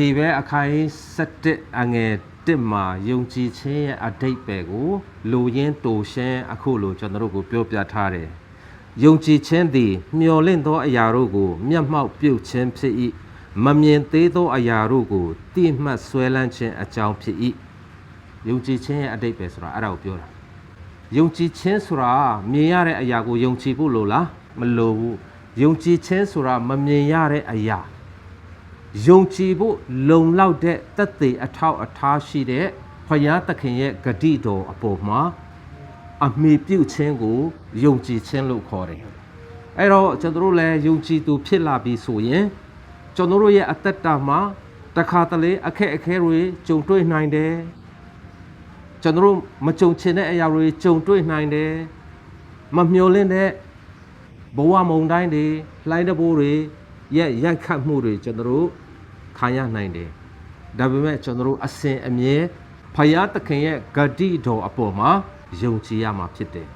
ဟေဘဲအခိုင်7အငယ်1မှာယုံကြည်ခြင်းရဲ့အတိတ်ပဲကိုလူရင်းတူရှင်းအခုလိုကျွန်တော်တို့ကိုပြောပြထားတယ်။ယုံကြည်ခြင်းသည် မျော်လင့်သောအရာတို့ကို မျက်မှောက်ပြုခြင်းဖြစ်၏မမြင်သေးသောအရာတို့ကိုတိမှတ်ဆွဲလန်းခြင်းအကြောင်းဖြစ်၏ယုံကြည်ခြင်းရဲ့အတိတ်ပဲဆိုတာအဲ့ဒါကိုပြောတာယုံကြည်ခြင်းဆိုတာမြင်ရတဲ့အရာကိုယုံကြည်ဖို့လို့လားမလိုဘူးယုံကြည်ခြင်းဆိုတာမမြင်ရတဲ့အရာ ယုံကြည်ဖို့လုံလောက်တဲ့တက်သေးအထောက်အထားရှိတဲ့ဖယားသခင်ရဲ့ဂတိတော်အပေါ်မှာအမိပြုတ်ခြင်းကိုယုံကြည်ခြင်းလို့ခေါ်တယ်အဲ့တော့ကျွန်တော်တို့လည်းယုံကြည်သူဖြစ်လာပြီဆိုရင်ကျွန်တော်တို့ရဲ့အသက်တာမှာတခါတလေအခက်အခဲတွေကြုံတွေ့နိုင်တယ်ကျွန်တော်တို့မကြုံချင်တဲ့အရာတွေကြုံတွေ့နိုင်တယ်မမျှော်လင့်တဲ့ဘဝမုန်တိုင်းတွေလှိုင်းတဘိုးတွေ ရဲ့ရိုက်ခတ်မှုတွေကျွန်တော်တို့ခံရနိုင်တယ်ဒါပေမဲ့ကျွန်တော်တို့အစဉ်အမြဲဖယားသခင်ရဲ့ဂတိတော်အပေါ်မှာယုံကြည်ရမှာဖြစ်တယ်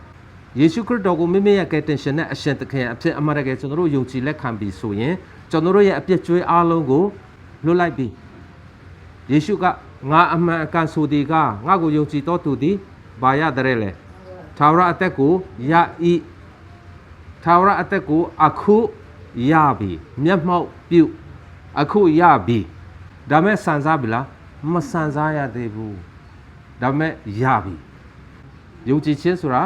ယေရှုခရစ်တော်ကိုမိမိရဲ့ကယ်တင်ရှင်နဲ့အရှင်သခင်အဖြစ်အမှန်တကယ်ကျွန်တော်တို့ယုံကြည်လက်ခံပြီးဆိုရင်ကျွန်တော်တို့ရဲ့အပြစ်ကြွေးအားလုံးကိုလွတ်လိုက်ပြီယေရှုကငါအမှန်အကန်ဆိုသည်ကငါကိုယုံကြည်တော်သူသည်ဘာရတဲ့လဲသာဝရအသက်ကိုရဤသာဝရအသက်ကိုအခု ရပြီမျက်မှောက်ပြုအခုရပြီဒါမဲ့စံစားပြီလားမစံစားရသေးဘူးဒါမဲ့ရပြီယုံကြည်ခြင်းဆိုတာ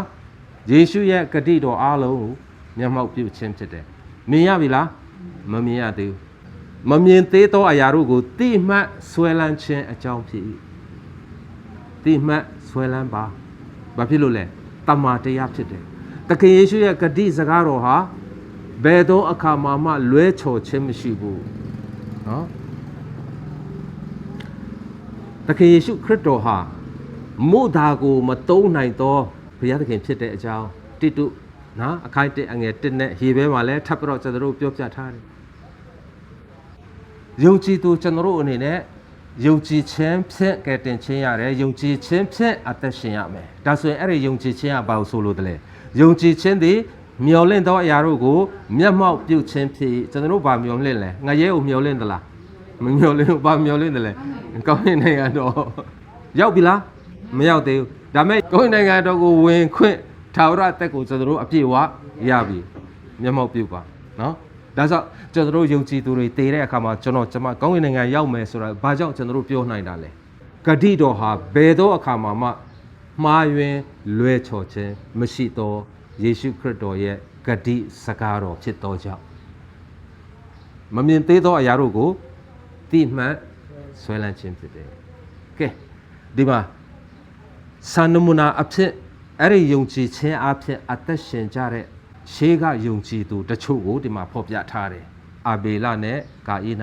ယေရှုရဲ့ဂတိတော်အားလုံးကိုမျက်မှောက်ပြုခြင်းဖြစ်တယ်မြင်ရပြီလားမမြင်ရသေးဘူးမမြင်သေးသောအရာတို့ကိုတိမှတ်ဆွဲလန်းခြင်းအကြောင်းဖြစ်၏တိမှတ်ဆွဲလန်းပါဘာဖြစ်လို့လဲတမန်တရားဖြစ်တယ်တခင်ယေရှုရဲ့ဂတိစကားတော်ဟာ ဘယ်သောအခါမှမှလွဲချော်ခြင်းမရှိဘူးနော်တခင်ယေရှုခရစ်တော်ဟာမို့ဒါကိုမတုံးနိုင်သောဘုရားသခင်ဖြစ်တဲ့အကြောင်းတိတုနော်အခိုင်တက်အငယ်တစ်နဲ့ဟေဘဲမှာလည်းထပ်ပြီးတော့ကျွန်တော်တို့ပြောပြထားတယ်ယုံကြည်သူကျွန်တော်တို့အနေနဲ့ယုံကြည်ခြင်းဖြင့်ကယ်တင်ခြင်းရတယ်ယုံကြည်ခြင်းဖြင့်အသက်ရှင်ရမယ်ဒါဆိုရင်အဲ့ဒီယုံကြည်ခြင်းကဘာလို့ဆိုလို့တလဲယုံကြည်ခြင်းသည် မျော်လင့်သောအရာတို့ကိုမျက်မှောက်ပြုခြင်းဖြစ်ကျွန်တော်တို့ဘာမျော်လင့်လဲငရဲကိုမျော်လင့်သလားမမျော်လင့်ဘူးဘာမျော်လင့်တယ်လဲကောင်းကင်နိုင်ငံတော်ရောက်ပြီလားမရောက်သေးဘူးဒါမဲ့ကောင်းကင်နိုင်ငံတော်ကိုဝင်ခွင့်ထာဝရအသက်ကိုကျွန်တော်တို့အပြည့်အဝရပြီမျက်မှောက်ပြုပါနော်ဒါဆိုကျွန်တော်တို့ယုံကြည်သူတွေတည်တဲ့အခါမှာကျွန်တော်ကျွန်မကောင်းကင်နိုင်ငံရောက်မယ်ဆိုတာဘာကြောင့်ကျွန်တော်တို့ပြောနိုင်တာလဲဂတိတော်ဟာဘယ်သောအခါမှာမှမှားယွင်းလွဲချော်ခြင်းမရှိသော ယေရှုခရစ်တော်ရဲ့ဂတိစကားတော်ဖြစ်သောကြောင့်မမြင်သေးသောအရာတို့ကိုတိမှတ်ဆွဲလန်းခြင်းဖြစ်တယ်ကဲဒီမှာစာနမူနာအဖြစ်အဲ့ဒီယုံကြည်ခြင်းအဖြစ်အသက်ရှင်ကြတဲ့ရှေးကယုံကြည်သူတချို့ကိုဒီမှာဖော်ပြထားတယ်အာဘေလနဲ့ဂါအိန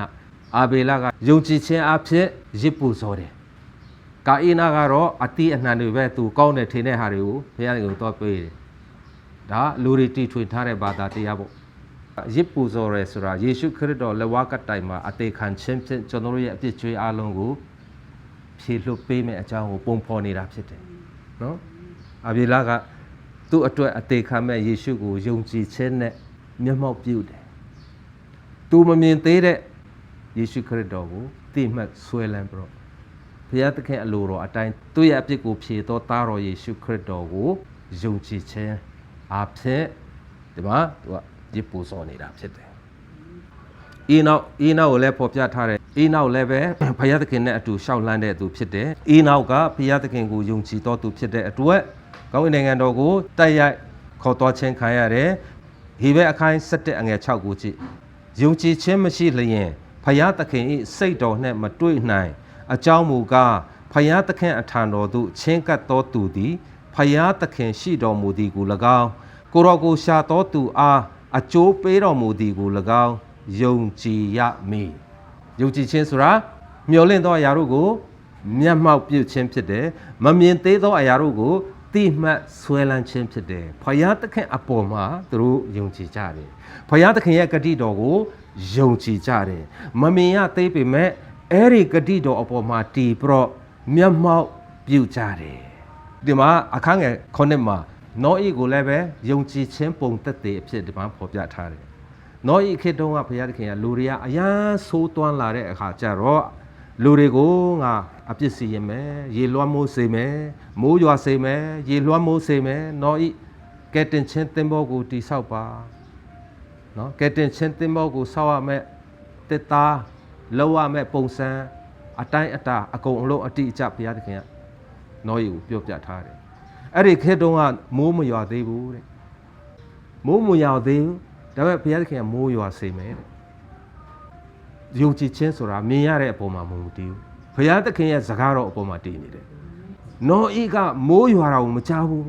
အာဘေလကယုံကြည်ခြင်းအဖြစ်ရစ်ပူစောတယ်ဂါအိနကတော့အတိအနှံတွေပဲသူကောင်းတဲ့ထင်တဲ့ဟာတွေကိုဘုရားကိုတော့ပေးတယ် ဒါလူတွေတီထွင်ထားတဲ့ဘာသာတရားပေါ့ရစ်ပူစောရဲဆိုတာယေရှုခရစ်တော်လက်ဝါးကတိုင်မှာအသေးခံခြင်းဖြင့်ကျွန်တော်တို့ရဲ့အပြစ်ကြွေးအလုံးကိုဖြေလွတ်ပေးမယ်အကြောင်းကိုပုံဖော်နေတာဖြစ်တယ်နော်အဘေလာကသူ့အတွက်အသေးခံမဲ့ယေရှုကိုယုံကြည်ခြင်းနဲ့မျက်မှောက်ပြုတယ်သူမမြင်သေးတဲ့ယေရှုခရစ်တော်ကိုသိမှတ်ဆွဲလန်းပြီးတော့ဘုရားသခင်အလိုတော်အတိုင်းသူ့ရဲ့အပြစ်ကိုဖြေသောသားတော်ယေရှုခရစ်တော်ကိုယုံကြည်ခြင်း အဖြစ်ဒီမှာသူကရစ်ပူစောနေတာဖြစ်တယ်။ဤနောက်ဤနောက်ကိုလည်းဖော်ပြထားတယ်။ဤနောက်လည်းပဲဘုရားသခင်နဲ့အတူရှောက်လန်းတဲ့သူဖြစ်တယ်။ဤနောက်ကဘုရားသခင်ကိုယုံကြည်တော်သူဖြစ်တဲ့အတွက်ကောင်းကင်နိုင်ငံတော်ကိုတိုက်ရိုက်ခေါ်တော်ခြင်းခံရတယ်။ဟေဘဲအခိုင်း7အငယ်6ကိုကြည့်။ယုံကြည်ခြင်းမရှိလျင်ဘုရားသခင်၏စိတ်တော်နှင့်မတွေ့နိုင် အကြောင်းမူကားဖယားသခင်အထံတော်သို့ချင်းကပ်သောသူသည် ဖယားသခင်ရှိတော်မူသည်ကို၎င်းကိုရောကိုရှာသောသူအားအကျိုးပေးတော်မူသည်ကို၎င်းယုံကြည်ရမည်ယုံကြည်ခြင်းဆိုတာမျှော်လင့်သောအရာတို့ကိုမျက်မှောက်ပြုခြင်းဖြစ်တယ်မမြင်သေးသောအရာတို့ကိုတိမှတ်ဆွဲလန်းခြင်းဖြစ်တယ်ဖယားသခင်အပေါ်မှာသူတို့ယုံကြည်ကြတယ်ဖယားသခင်ရဲ့ဂတိတော်ကိုယုံကြည်ကြတယ်မမြင်ရသေးပေမဲ့အဲ့ဒီဂတိတော်အပေါ်မှာတီပြီးတော့မျက်မှောက်ပြုကြတယ် ဒီမှာအခန်းငယ်ခုနှစ်မှာနောဤကိုလည်းပဲယုံကြည်ခြင်းပုံသက်သေအဖြစ်ဒီမှာဖော်ပြထားတယ်နောဤခေတ်တုန်းကဘုရားသခင်ကလူတွေကအယမ်းဆိုးသွမ်းလာတဲ့အခါကျတော့လူတွေကိုငါအပြစ်စီရင်မယ်ရေလွှမ်းမိုးစေမယ်မိုးရွာစေမယ်ရေလွှမ်းမိုးစေမယ်နော်ဤကဲတင်ချင်းသင်္ဘောကိုတိဆောက်ပါနော်ကဲတင်ချင်းသင်္ဘောကိုဆောက်ရမယ်တစ်သားလောက်ရမယ်ပုံစံအတိုင်းအတာအကုန်အလုံးအတိအကျဘုရားသခင်က နော်ဤကိုပြောပြထားတယ်အဲ့ဒီခေတ်တုန်းကမိုးမရွာသေးဘူးတဲ့မိုးမရွာသေးဘူးဒါပေမဲ့ဘုရားသခင်ကမိုးရွာစေမယ်တဲ့ယုံကြည်ခြင်းဆိုတာမြင်ရတဲ့အပေါ်မှာမဟုတ်ဘူးဘုရားသခင်ရဲ့စကားတော်အပေါ်မှာတည်နေတယ်နောဤကမိုးရွာတာကိုမကြားဘူး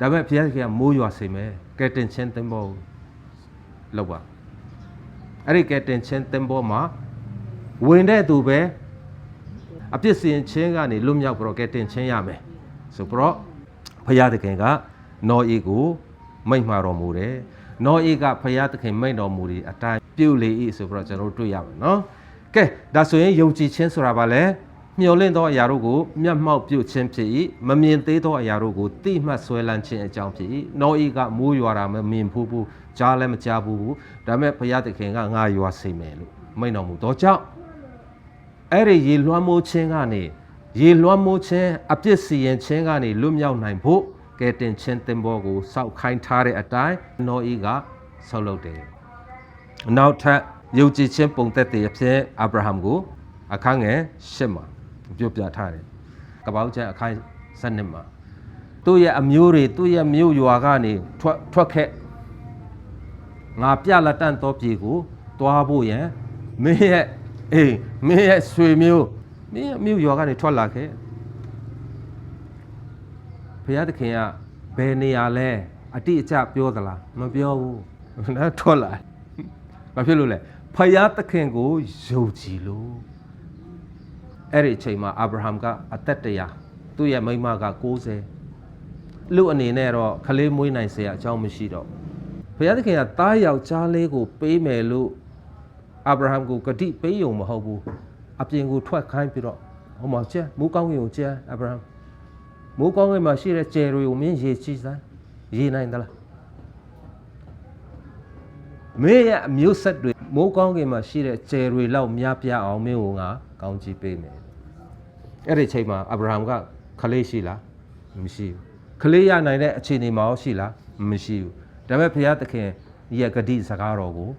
ဒါပေမဲ့ဘုရားသခင်ကမိုးရွာစေမယ်ကဲတင်ချင်းသင်္ဘောကိုလောက်ပါအဲ့ဒီကဲတင်ချင်းသင်္ဘောမှာဝင်တဲ့သူပဲ အပြစ်စင်ချင်းကနေလွတ်မြောက်ပြီးတော့ကဲတင်ချင်းရမယ်ဆိုပြီးတော့ဘုရားသခင်ကနောဤကိုမိန့်မှာတော်မူတယ်နောဤကဘုရားသခင်မိန့်တော်မူတဲ့အတိုင်းပြုလေဤဆိုပြီးတော့ကျွန်တော်တို့တွေ့ရမယ်နော်ကဲဒါဆိုရင်ယုံကြည်ခြင်းဆိုတာဘာလဲမျှော်လင့်သောအရာတို့ကိုမျက်မှောက်ပြုခြင်းဖြစ်၏မမြင်သေးသောအရာတို့ကိုတိမှတ်ဆွဲလန်းခြင်းအကြောင်းဖြစ်၏နောဤကမိုးရွာတာမမြင်ဘူးဘူးကြားလည်းမကြားဘူးဘူးဒါပေမဲ့ဘုရားသခင်ကငါရွာစေမယ်လို့မိန့်တော်မူသောကြောင့် အဲ့ဒီရေလွှမ်းမိုးခြင်းကနေရေလွှမ်းမိုးခြင်းအပြစ်စီရင်ခြင်းကနေလွတ်မြောက်နိုင်ဖို့ကဲတင်ခြင်းတင်ဘောကိုစောက်ခိုင်းထားတဲ့အတိုင်းနောဤကဆောက်လုပ်တယ်။နောက်ထပ်ယုံကြည်ခြင်းပုံသက်တည်အဖြစ်အာဗြဟံကိုအခန်းငယ်၈မှာပြောပြထားတယ်။ကပောက်ကျန်အခန်း၁၂မှာသူ့ရဲ့အမျိုးတွေသူ့ရဲ့မြို့ရွာကနေထွက်ထွက်ခဲ့ငါပြလက်တန့်သောပြည်ကိုတွားဖို့ရန်မင်းရဲ့ အေးမင်းရဲ့ဆွေမျိုးမင်းရဲ့မြို့ရွာကနေထွက်လာခဲ့ဘုရားသခင်ကဘယ်နေရာလဲအတိအကျပြောသလားမပြောဘူးနော်ထွက်လာဘာဖြစ်လို့လဲဖယားသခင်ကိုယုံကြည်လို့အဲ့ဒီအချိန်မှာအာဗြဟံကအသက်တရာသူ့ရဲ့မိန်းမက60လူအနေနဲ့တော့ခလေးမွေးနိုင်စရာအကြောင်းမရှိတော့ဘုရားသခင်ကတားယောက်ျားလေးကိုပေးမယ်လို့ အာဗြဟံကိုဂတိပေးယုံမဟုတ်ဘူးအပြင်ကိုထွက်ခိုင်းပြီးတော့ဟိုမှာကျဲမိုးကောင်းကင်ကိုကျဲအာဗြဟံမိုးကောင်းကင်မှာရှိတဲ့ကျယ်တွေကိုမင်းရေချီစမ်းရေနိုင်သလားမင်းရဲ့အမျိုးဆက်တွေမိုးကောင်းကင်မှာရှိတဲ့ကျယ်တွေလောက်များပြားအောင်မင်းကိုငါကောင်းချီးပေးမယ်အဲ့ဒီအချိန်မှာအာဗြဟံကခလေးရှိလားမရှိဘူးခလေးရနိုင်တဲ့အခြေအနေမှာရောရှိလားမရှိဘူးဒါပေမဲ့ဘုရားသခင်ရဲ့ဂတိစကားတော်ကို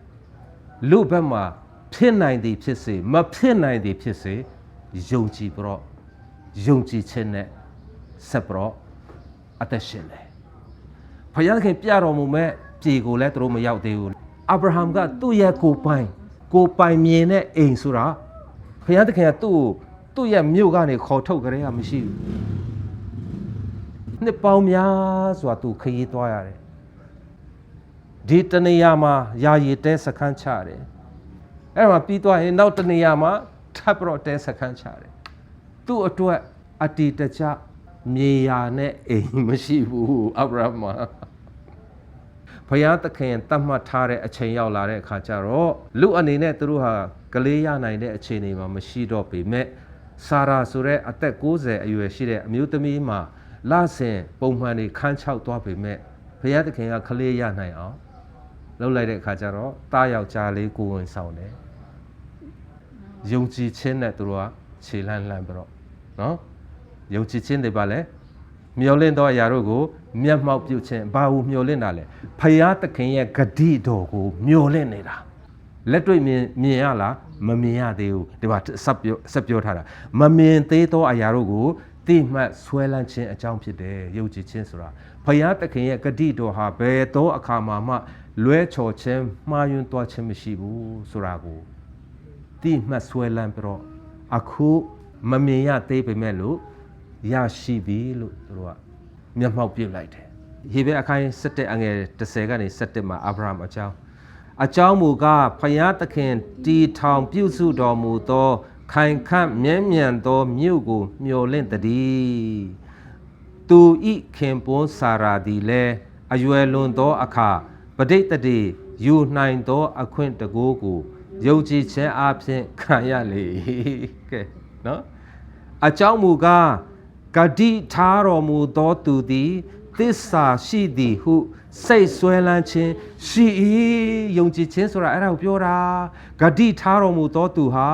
လူဘက်မှာဖြစ်နိုင်သည်ဖြစ်စေမဖြစ်နိုင်သည်ဖြစ်စေယုံကြည်ပြီးတော့ယုံကြည်ခြင်းနဲ့ဆက်ပြီးတော့အသက်ရှင်တယ်။ဘုရားသခင်ပြတော်မူမဲ့ပြည်ကိုလည်းသူတို့မရောက်သေးဘူး။အာဗြဟံကသူ့ရဲ့ကိုယ်ပိုင်ကိုယ်ပိုင်မြင်တဲ့အိမ်ဆိုတာဘုရားသခင်ကသူ့ကိုသူ့ရဲ့မြို့ကနေခေါ်ထုတ်ကြရမရှိဘူး။နှစ်ပေါင်းများစွာသူခရီးသွားရတယ်။ ဒီတနေရာမှာယာယီတဲစခန်းချတယ်အဲ့မှာပြီးသွားရင်နောက်တနေရာမှာထပ်ပြီးတော့တဲစခန်းချတယ်သူ့အတွက်အတီတကျမြေယာနဲ့အိမ်မရှိဘူးအဗြဟံမှာဘုရားသခင်တတ်မှတ်ထားတဲ့အချိန်ရောက်လာတဲ့အခါကျတော့လူအနေနဲ့သူတို့ဟာကလေးရနိုင်တဲ့အခြေအနေမှာမရှိတော့ပေမဲ့ဆာရာဆိုတဲ့အသက်60အရွယ်ရှိတဲ့အမျိုးသမီးမှာလဆင်ပုံမှန်နေခန်းချောက်သွားပေမဲ့ဘုရားသခင်ကကလေးရနိုင်အောင် လှုပ်လိုက်တဲ့အခါကျတော့တားယောက်ျားလေးကိုဝင်ဆောင်တယ်ယုံကြည်ခြင်းနဲ့သူတို့ကခြေလှမ်းလှမ်းပြီးတော့နော်ယုံကြည်ခြင်းတွေပါလဲမျောလင့်သောအရာတို့ကိုမျက်မှောက်ပြုခြင်းဘာလို့မျောလင့်တာလဲဖယားသခင်ရဲ့ဂတိတော်ကိုမျောလင့်နေတာလက်တွေ့မြင်မြင်ရလားမမြင်ရသေးဘူးဒီမှာဆက်ပြောဆက်ပြောထားတာမမြင်သေးသောအရာတို့ကိုတိမှတ်ဆွဲလန်းခြင်းအကြောင်းဖြစ်တယ်ယုံကြည်ခြင်းဆိုတာဖယားသခင်ရဲ့ဂတိတော်ဟာဘယ်သောအခါမှမှ လွဲချော်ခြင်းမှားယွင်းသွားခြင်းမရှိဘူးဆိုတာကိုတိမှတ်ဆွဲလန်းပြီးတော့အခုမမြင်ရသေးပေမဲ့လို့ရရှိပြီလို့သူတို့ကမျက်မှောက်ပြုတ်လိုက်တယ်ဟေဘဲအခိုင်7အငယ်10ကနေ7မှာအာဗြဟံအကြောင်းအကြောင်းမူကားဖယားသခင်တီထောင်ပြုစုတော်မူသော ခိုင်ခန့်မြဲမြံသောမြို့ကို မျှော်လင့်တည်းသူဤခင်ပွန်းစာရာသည်လည်းအရွယ်လွန်သောအခါ ပဋိတ္တိယူနိုင်သောအခွင့်တကိုးကိုယုံကြည်ခြင်းအပြင်ခံရလေကဲနော်အကြောင်းမူကားဂတိထားတော်မူသောသူသည်သစ္စာရှိသည်ဟုစိတ်ဆွဲလန်းခြင်းရှိ၏ယုံကြည်ခြင်းဆိုတာအဲ့ဒါကိုပြောတာဂတိထားတော်မူသောသူဟာ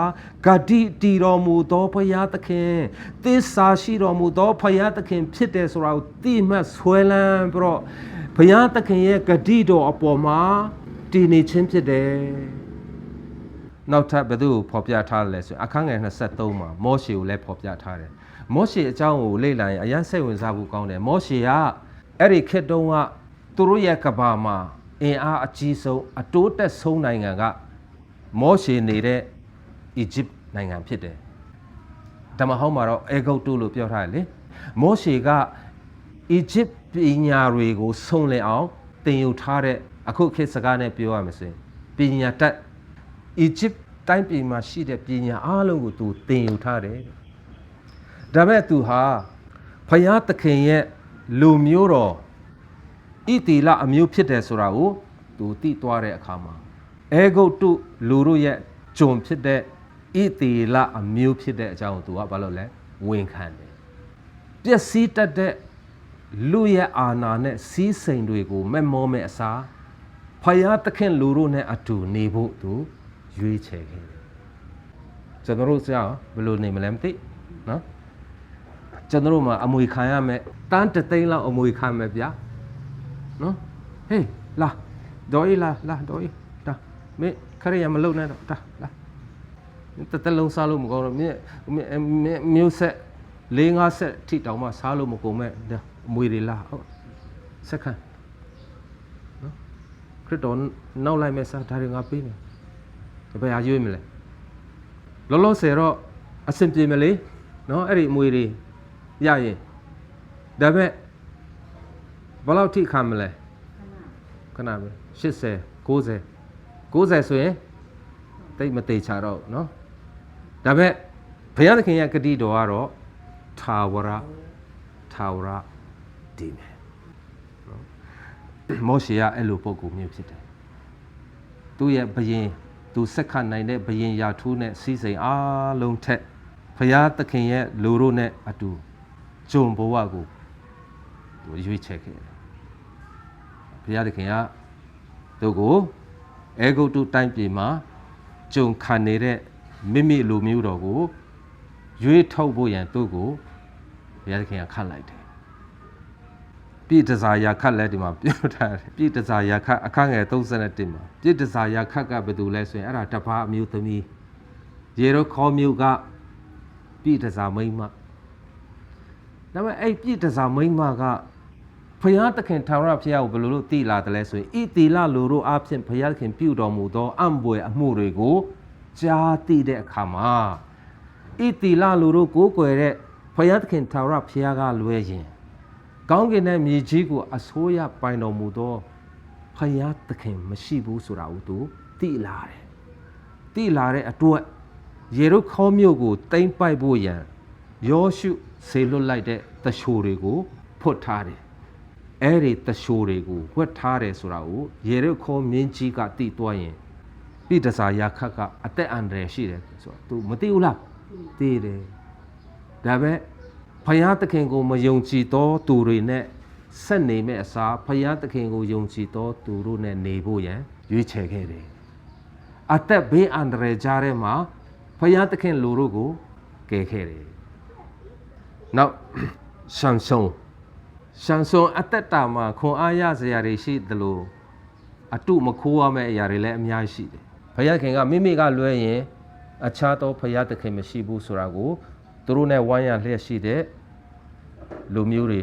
ဂတိတည်တော်မူသောဘုရားသခင်သစ္စာရှိတော်မူသောဘုရားသခင်ဖြစ်တယ်ဆိုတာကိုသိမှတ်ဆွဲလန်းပြီးတော့ ဘုရားသခင်ရဲ့ဂတိတော်အပေါ်မှာတည်နေခြင်းဖြစ်တယ်နောက်ထပ်ဘယ်သူကိုဖော်ပြထားလဲဆိုရင်အခန်းငယ်23မှာမောရှေကိုလည်းဖော်ပြထားတယ်မောရှေအကြောင်းကိုလေ့လာရင်အရင်စိတ်ဝင်စားဖို့ကောင်းတယ်မောရှေကအဲ့ဒီခေတ်တုန်းကသူတို့ရဲ့ကဘာမှာအင်အားအကြီးဆုံးအတိုးတက်ဆုံးနိုင်ငံကမောရှေနေတဲ့အီဂျစ်နိုင်ငံဖြစ်တယ်ဓမ္မဟောင်းမှာတော့အေဂုတ်တုလို့ပြောထားတယ်လေမောရှေကအီဂျစ် ပညာတွေကိုစုံလင်အောင်သင်ယူထားတဲ့အခုခေတ်စကားနဲ့ပြောရမယ်ဆိုရင်ပညာတတ်အီဂျစ်တိုင်းပြည်မှာရှိတဲ့ပညာအားလုံးကိုသူသင်ယူထားတယ်တဲ့ဒါပေမဲ့သူဟာဖယားသခင်ရဲ့လူမျိုးတော်ဣတီလအမျိုးဖြစ်တယ်ဆိုတာကိုသူသိသွားတဲ့အခါမှာအေဂုတ်တုလူတို့ရဲ့ဂျုံဖြစ်တဲ့ဣတီလအမျိုးဖြစ်တဲ့အကြောင်းကိုသူကဘာလို့လဲဝန်ခံတယ်ပျက်စီးတတ်တဲ့ လူရဲ့အာဏာနဲ့စီးစိမ်တွေကိုမဲ့မောမဲ့အစားဖယားသခင်လူတို့နဲ့အတူနေဖို့သူရွေးချယ်ခဲ့တယ်ကျွန်တော်တို့ဆရာဘယ်လိုနေမလဲမသိနော်ကျွန်တော်တို့မှာအမွေခံရမယ်တန်းတသိန်းလောက်အမွေခံမယ်ဗျာနော်ဟေးလာဒေါ်အေးလာလာဒေါ်အေးဒါမင်းခရရမလုံနဲ့တော့ဒါလာတတလုံးစားလို့မကောင်းတော့မင်းမျိုးဆက်၄၅ဆက်ထိတောင်မှစားလို့မကုန်မဲ့ဒါ အမွေတွေလာဟုတ်စက္ကန့်နော်ခရစ်တော်နောက်လိုက်မဲ့စားဒါတွေငါပေးမယ်ဘယ်ဟာရွေးမလဲလောလောဆယ်တော့အဆင်ပြေမလေးနော်အဲ့ဒီအမွေတွေရရင်ဒါပေမဲ့ဘယ်လောက်ထိခံမလဲခဏပဲ80 90 90ဆိုရင်တိတ်မသေးချတော့เนาะဒါပေမဲ့ဘုရားသခင်ရဲ့ဂတိတော်ကတော့ထာဝရထာဝရ တည်မယ်နော်မောရှေကအဲ့လိုပုံကူမျိုးဖြစ်တယ်သူ့ရဲ့ဘယင်သူစက်ခတ်နိုင်တဲ့ဘယင်ရာထူးနဲ့စီးစိမ်အားလုံးထက်ဘုရားသခင်ရဲ့လူတို့နဲ့အတူဂျုံဘဝကိုသူရွေးချယ်ခဲ့တယ်ဘုရားသခင်ကသူကိုအေဂုတ်တုတိုင်းပြည်မှာဂျုံခံနေတဲ့မိမိလူမျိုးတော်ကိုရွေးထုတ်ဖို့ရန်သူ့ကိုဘုရားသခင်ကခတ်လိုက်တယ် ပြည့်တစားရာခတ်လည်းဒီမှာပြောထားတယ်ပြည့်တစားရာခတ်အခန်းငယ်31မှာပြည့်တစားရာခတ်ကဘယ်သူလဲဆိုရင်အဲ့ဒါတပါးအမျိုးသမီးယေရုခေါမြို့ကပြည့်တစားမိန်းမဒါပေမဲ့အဲ့ပြည့်တစားမိန်းမကဖယားသခင်ထာဝရဘုရားကိုဘယ်လိုလုပ်သိလာတယ်လဲဆိုရင်ဣတိလလူတို့အဖြစ်ဘုရားသခင်ပြုတော်မူသောအံ့ဘွယ်အမှုတွေကိုကြားသိတဲ့အခါမှာဣတိလလူတို့ကိုးကွယ်တဲ့ဘုရားသခင်ထာဝရဘုရားကလွဲရင် ကောင်းကင်နဲ့မြေကြီးကိုအစိုးရပိုင်တော်မူသောဘုရားသခင်မရှိဘူးဆိုတာကိုသူသိလာတယ်သိလာတဲ့အတွက်ယေရုခေါမြို့ကိုတိမ့်ပိုက်ဖို့ရန်ယောရှုဆေလွတ်လိုက်တဲ့တရှိုတွေကိုဖွတ်ထားတယ်အဲ့ဒီတရှိုတွေကိုဝတ်ထားတယ်ဆိုတာကိုယေရုခေါမင်းကြီးကသိသွားရင်ပိတ္တစာယာခတ်ကအသက်အန္တရာယ်ရှိတယ်ဆိုတော့ तू မသိဘူးလားသိတယ်ဒါပေမဲ့ ဖယားသခင်ကိုမယုံကြည်သောသူတွေနဲ့ဆက်နေမဲ့အစားဖယားသခင်ကိုယုံကြည်သောသူတို့နဲ့နေဖို့ရန်ရွေးချယ်ခဲ့တယ်အသက်ဘေးအန္တရာယ်ကြားထဲမှာဖယားသခင်လူတို့ကိုကယ်ခဲ့တယ်နောက်ရှမ်ဆုံရှမ်ဆုံအသက်တာမှာခွန်အားရစရာတွေရှိသလိုအတုမခိုးရမယ့်အရာတွေလည်းအများကြီးရှိတယ်ဘုရားခင်ကမိမိကလွဲရင်အခြားသောဘုရားသခင်မရှိဘူးဆိုတာကို သူတို့နဲ့ဝိုင်းရလျက်ရှိတဲ့လူမျိုးတွေ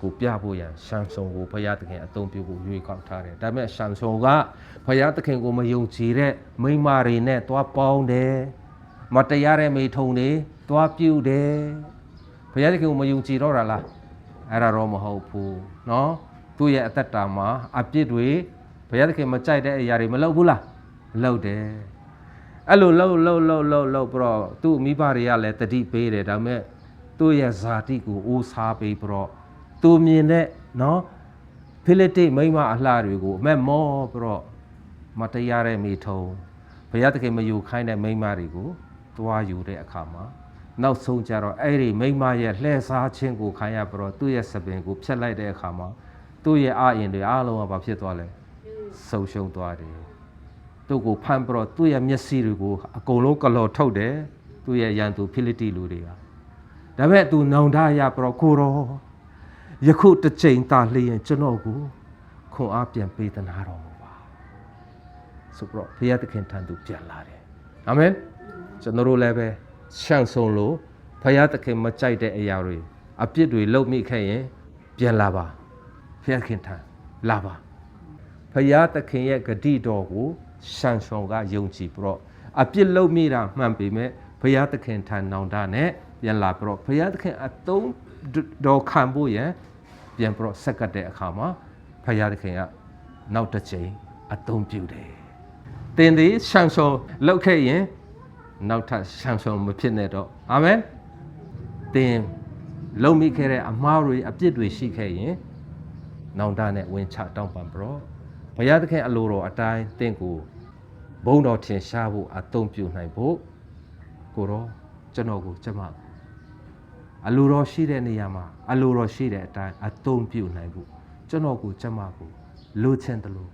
ကိုပြဖို့ရန်ရှမ်ဆုံကိုဘုရားသခင်အသုံးပြုဖို့ရွေးကောက်ထားတယ်ဒါပေမဲ့ရှမ်ဆုံကဘုရားသခင်ကိုမယုံကြည်တဲ့မိန်းမတွေနဲ့တွားပေါင်းတယ်မတရားတဲ့မိထုံတွေတွားပြုတ်တယ်ဘုရားသခင်ကိုမယုံကြည်တော့တာလားအဲ့ဒါတော့မဟုတ်ဘူးเนาะသူ့ရဲ့အသက်တာမှာအပြစ်တွေဘုရားသခင်မကြိုက်တဲ့အရာတွေမလုပ်ဘူးလားလုပ်တယ် အဲ့လိုလှုပ်လှုပ်လှုပ်လှုပ်လှုပ်ပြီးတော့သူ့မိဘတွေကလည်းတတိပေးတယ်ဒါပေမဲ့သူ့ရဲ့ဇာတိကိုအိုးစားပေးပြီးတော့သူမြင်တဲ့နော်ဖိလိတိမိမအလှတွေကိုအမက်မောပြီးတော့မတရားတဲ့မိထုံဘုရားသခင်မယူခိုင်းတဲ့မိမတွေကိုတွားယူတဲ့အခါမှာနောက်ဆုံးကြတော့အဲ့ဒီမိန်းမရဲ့လှည့်စားခြင်းကိုခံရပြီးတော့သူ့ရဲ့စပင်ကိုဖျက်လိုက်တဲ့အခါမှာသူ့ရဲ့အာရင်တွေအားလုံးကဘာဖြစ်သွားလဲဆုံရှုံသွားတယ် သူ့ကိုဖမ်းပြီးတော့သူ့ရဲ့မျက်စိတွေကိုအကုန်လုံးကလော်ထုတ်တယ်သူ့ရဲ့ရန်သူဖိလိတိလူတွေကဒါပေမဲ့သူနောင်တရပြီးတော့ကိုရောယခုတစ်ချိန်သာလျင်ကျွန်တော်ကိုခွန်အားပြန်ပေးသနာတော်မူပါဆိုပြီးတော့ဘုရားသခင်ထံသူပြန်လာတယ်အာမင်ကျွန်တော်တို့လည်းပဲရှန့်ဆုံးလို့ဘုရားသခင်မကြိုက်တဲ့အရာတွေအပြစ်တွေလုပ်မိခဲ့ရင်ပြန်လာပါဘုရားသခင်ထံလာပါဖရာသခင်ရဲ့ဂတိတော်ကို ရှန်ရှောင်ကယုံကြည်ပြီးတော့အပြစ်လုံးမိတာမှန်ပေမဲ့ဖရာသခင်ထံနောင်တနဲ့ပြန်လာပြီးတော့ဖရာသခင်အတုံးတော်ခံဖို့ရန်ပြန်ပြီးတော့ဆက်ကပ်တဲ့အခါမှာဖရာသခင်ကနောက်တစ်ချိန်အတုံးပြုတယ်။သင်သည်ရှန်ရှောင်လောက်ခဲ့ရင်နောက်ထပ်ရှန်ရှောင်မဖြစ်နဲ့တော့အာမင်။သင်လုံမိခဲ့တဲ့အမှားတွေအပြစ်တွေရှိခဲ့ရင်နောင်တနဲ့ဝင်ချတောင်းပန်ဘရော ဘုရားသခင်အလိုတော်အတိုင်းတင့်ကိုဘုံတော်ထင်ရှားဖို့အသုံးပြုနိုင်ဖို့ကိုရောကျွန်တော်ကိုကျမကိုအလိုတော်ရှိတဲ့နေရာမှာအလိုတော်ရှိတဲ့အတိုင်းအသုံးပြုနိုင်ဖို့ကျွန်တော်ကိုကျမကိုလိုချင်တယ်လို့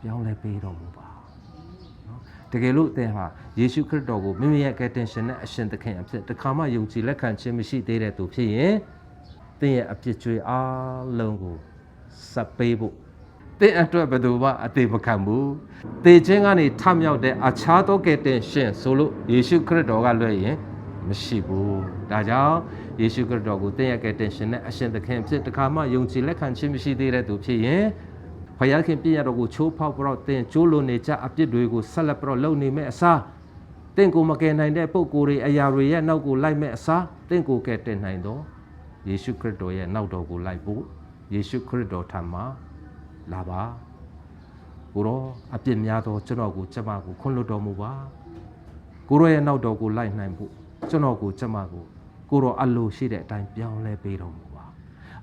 ပြောင်းလဲပေးတော်မူပါနော်တကယ်လို့အသင်ဟာယေရှုခရစ်တော်ကိုမိမိရဲ့ကယ်တင်ရှင်နဲ့အရှင်သခင်အဖြစ်တစ်ခါမှယုံကြည်လက်ခံခြင်းမရှိသေးတဲ့သူဖြစ်ရင်သင်ရဲ့အပြစ်ကြွေအားလုံးကိုစပ်ပေးဖို့ တင်းအတွက်ဘယ်သူမှအသေးမခံဘူးတေခြင်းကနေထမြောက်တဲ့အခြားသောကယ်တင်ရှင်ဆိုလို့ယေရှုခရစ်တော်ကလွှဲရင်မရှိဘူးဒါကြောင့်ယေရှုခရစ်တော်ကိုတင်းရဲ့ကယ်တင်ရှင်နဲ့အရှင်သခင်ဖြစ်တခါမှယုံကြည်လက်ခံခြင်းမရှိသေးတဲ့သူဖြစ်ရင်ဖခင်ပြည့်ရတော်ကိုချိုးဖောက်ပြီးတော့တင်းကျိုးလို့နေကြအပြစ်တွေကိုဆက်လက်ပြီးတော့လုပ်နေမဲ့အစားတင့်ကိုမကယ်နိုင်တဲ့ပုံကိုယ်တွေအရာတွေရဲ့နောက်ကိုလိုက်မဲ့အစားတင့်ကိုကယ်တင်နိုင်တော့ယေရှုခရစ်တော်ရဲ့နောက်တော်ကိုလိုက်ဖို့ယေရှုခရစ်တော်ထံမှာ လာပါကိုရောအပြစ်များသောကျွန်တော်ကိုကျမကိုခွင့်လွှတ်တော်မူပါကိုရောရဲ့နောက်တော်ကိုလိုက်နိုင်ဖို့ကျွန်တော်ကိုကျမကိုကိုရောအလိုရှိတဲ့အတိုင်းပြောင်းလဲပေးတော်မူပါ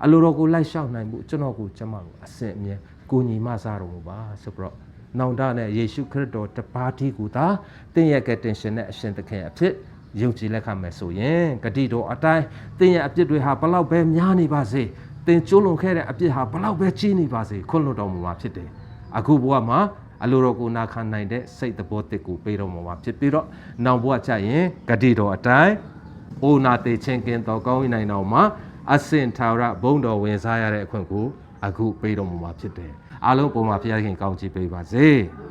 အလိုတော်ကိုလိုက်လျှောက်နိုင်ဖို့ကျွန်တော်ကိုကျမကိုအစင်အမြဲကိုညီမစားတော်မူပါဆိုပြီးတော့နောင်တနဲ့ယေရှုခရစ်တော်တပါးတည်းကိုသာတင့်ရဲ့ကယ်တင်ရှင်နဲ့အရှင်သခင်အဖြစ်ယုံကြည်လက်ခံမယ်ဆိုရင်ဂတိတော်အတိုင်းတင့်ရဲ့အပြစ်တွေဟာဘလောက်ပဲများနေပါစေသ င်ကျိုးလွန်ခဲ့တဲ့အပြစ်ဟာဘလောက်ပဲကြီးနေပါစေခွင့်လွှတ်တော်မူမှာဖြစ်တယ်အခုဘဝမှာအလိုတော်ကိုနာခံနိုင်တဲ့စိတ်သဘောတစ်ကိုပေးတော်မူမှာဖြစ်ပြီးတော့နောင်ဘဝကြရင်ဂတိတော်အတိုင်းအိုနာတေချင်းကင်းတော်ကောင်းဝင်နိုင်တော်မှာအစင်ထာဝရဘုံတော်ဝင်စားရတဲ့အခွင့်ကိုအခုပေးတော်မူမှာဖြစ်တယ်အားလုံးပုံမှာဘုရားခင်ကောင်းချီးပေးပါစေ။